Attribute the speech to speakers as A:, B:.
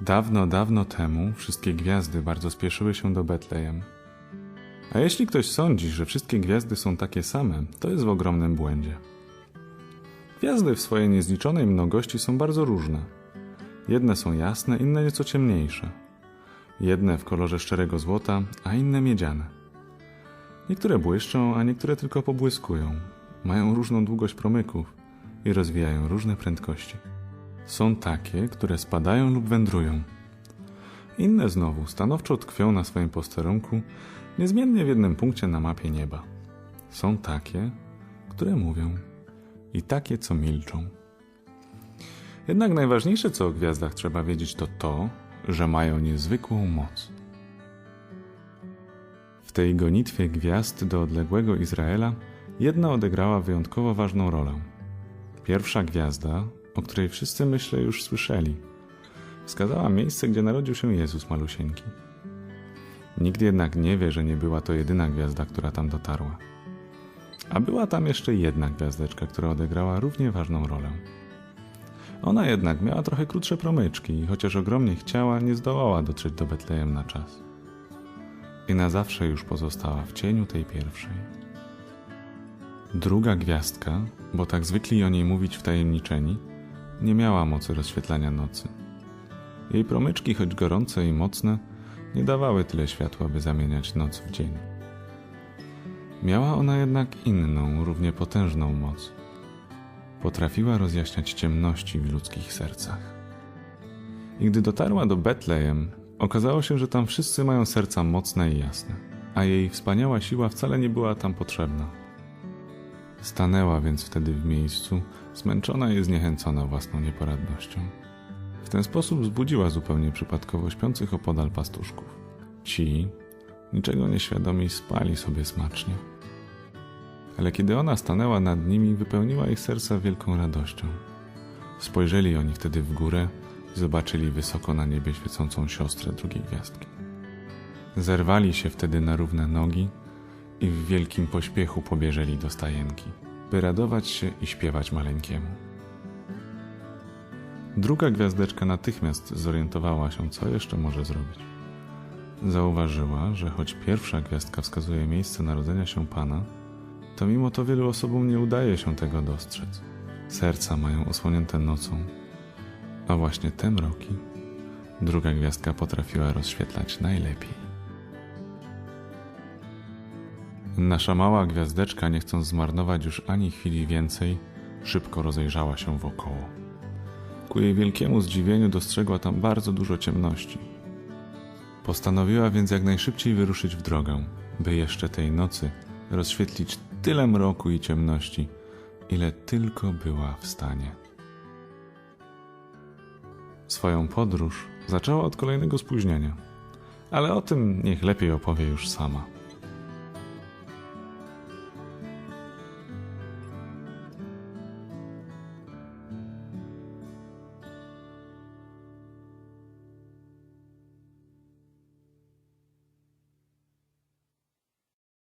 A: Dawno, dawno temu wszystkie gwiazdy bardzo spieszyły się do Betlejem. A jeśli ktoś sądzi, że wszystkie gwiazdy są takie same, to jest w ogromnym błędzie. Gwiazdy w swojej niezliczonej mnogości są bardzo różne. Jedne są jasne, inne nieco ciemniejsze. Jedne w kolorze szczerego złota, a inne miedziane. Niektóre błyszczą, a niektóre tylko pobłyskują. Mają różną długość promyków i rozwijają różne prędkości. Są takie, które spadają lub wędrują. Inne znowu stanowczo tkwią na swoim posterunku, niezmiennie w jednym punkcie na mapie nieba. Są takie, które mówią i takie, co milczą. Jednak najważniejsze, co o gwiazdach trzeba wiedzieć, to to, że mają niezwykłą moc. W tej gonitwie gwiazd do odległego Izraela jedna odegrała wyjątkowo ważną rolę. Pierwsza gwiazda, o której wszyscy myślę już słyszeli, wskazała miejsce, gdzie narodził się Jezus malusieńki. Nikt jednak nie wie, że nie była to jedyna gwiazda, która tam dotarła. A była tam jeszcze jedna gwiazdeczka, która odegrała równie ważną rolę. Ona jednak miała trochę krótsze promyczki i chociaż ogromnie chciała, nie zdołała dotrzeć do Betlejem na czas. I na zawsze już pozostała w cieniu tej pierwszej. Druga gwiazdka, bo tak zwykli o niej mówić wtajemniczeni, nie miała mocy rozświetlania nocy. Jej promyczki, choć gorące i mocne, nie dawały tyle światła, by zamieniać noc w dzień. Miała ona jednak inną, równie potężną moc. Potrafiła rozjaśniać ciemności w ludzkich sercach. I gdy dotarła do Betlejem, okazało się, że tam wszyscy mają serca mocne i jasne, a jej wspaniała siła wcale nie była tam potrzebna. Stanęła więc wtedy w miejscu, zmęczona i zniechęcona własną nieporadnością. W ten sposób zbudziła zupełnie przypadkowo śpiących opodal pastuszków. Ci, niczego nieświadomi, spali sobie smacznie. Ale kiedy ona stanęła nad nimi, wypełniła ich serca wielką radością. Spojrzeli oni wtedy w górę i zobaczyli wysoko na niebie świecącą siostrę drugiej gwiazdki. Zerwali się wtedy na równe nogi i w wielkim pośpiechu pobierzeli do stajenki, by radować się i śpiewać maleńkiemu. Druga gwiazdeczka natychmiast zorientowała się, co jeszcze może zrobić. Zauważyła, że choć pierwsza gwiazdka wskazuje miejsce narodzenia się Pana, to mimo to wielu osobom nie udaje się tego dostrzec. Serca mają osłonięte nocą, a właśnie te mroki druga gwiazdka potrafiła rozświetlać najlepiej. Nasza mała gwiazdeczka, nie chcąc zmarnować już ani chwili więcej, szybko rozejrzała się wokoło. Ku jej wielkiemu zdziwieniu dostrzegła tam bardzo dużo ciemności. Postanowiła więc jak najszybciej wyruszyć w drogę, by jeszcze tej nocy rozświetlić tyle mroku i ciemności, ile tylko była w stanie. Swoją podróż zaczęła od kolejnego spóźnienia, ale o tym niech lepiej opowie już sama.